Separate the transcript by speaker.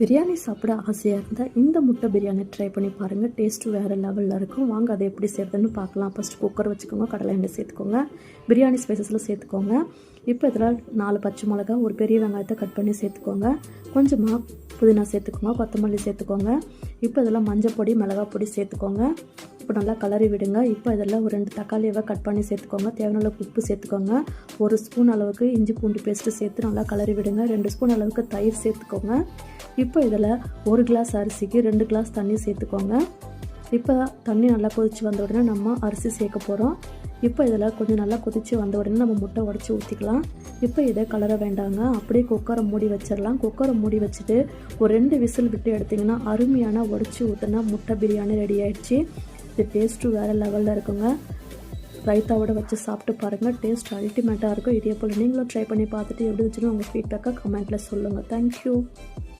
Speaker 1: பிரியாணி சாப்பிட ஆசையாக இருந்தால் இந்த முட்டை பிரியாணி ட்ரை பண்ணி பாருங்கள் டேஸ்ட்டு வேறு லெவலில் இருக்கும். வாங்க அதை எப்படி செய்கிறதுன்னு பார்க்கலாம். ஃபஸ்ட்டு குக்கர் வச்சுக்கோங்க கடலை எண்ணெய் சேர்த்துக்கோங்க. பிரியாணி ஸ்பைசஸில் சேர்த்துக்கோங்க. இப்போ இதில் நாலு பச்சை மிளகா ஒரு பெரிய வெங்காயத்தை கட் பண்ணி சேர்த்துக்கோங்க. கொஞ்சமாக புதினா சேர்த்துக்கோங்க கொத்தமல்லி சேர்த்துக்கோங்க. இப்போ இதில் மஞ்சள் பொடி மிளகாய் பொடி சேர்த்துக்கோங்க. இப்போ நல்லா கலரி விடுங்க. இப்போ இதில் ஒரு ரெண்டு தக்காளியவை கட் பண்ணி சேர்த்துக்கோங்க. தேவையான அளவுக்கு உப்பு சேர்த்துக்கோங்க. ஒரு ஸ்பூன் அளவுக்கு இஞ்சி பூண்டு பேஸ்ட்டு சேர்த்து நல்லா கலரி விடுங்க. ரெண்டு ஸ்பூன் அளவுக்கு தயிர் சேர்த்துக்கோங்க. இப்போ இதில் ஒரு கிளாஸ் அரிசிக்கு ரெண்டு கிளாஸ் தண்ணி சேர்த்துக்கோங்க. இப்போ தண்ணி நல்லா கொதித்து வந்த உடனே நம்ம அரிசி சேர்க்க போகிறோம் இப்போ இதில் கொஞ்சம் நல்லா கொதித்து வந்த உடனே நம்ம முட்டை உடச்சி ஊற்றிக்கலாம் இப்போ இதை கலர வேண்டாங்க. அப்படியே குக்கரை மூடி வச்சிடலாம். குக்கரை மூடி வச்சுட்டு ஒரு ரெண்டு விசில் விட்டு எடுத்திங்கன்னா அருமையான உடச்சி ஊற்றினா முட்டை பிரியாணி ரெடி ஆகிடுச்சு இது டேஸ்ட்டு வேறு லெவலில் இருக்குங்க. ரைத்தாவோட வச்சு சாப்பிட்டு பாருங்கள் டேஸ்ட் அல்டிமேட்டாக இருக்கும். இதே போல் நீங்களும் ட்ரை பண்ணி பார்த்துட்டு எப்படி இருந்துச்சுன்னு உங்கள் ஃபீட்பேக்காக கமெண்ட்டில் சொல்லுங்கள் தேங்க்யூ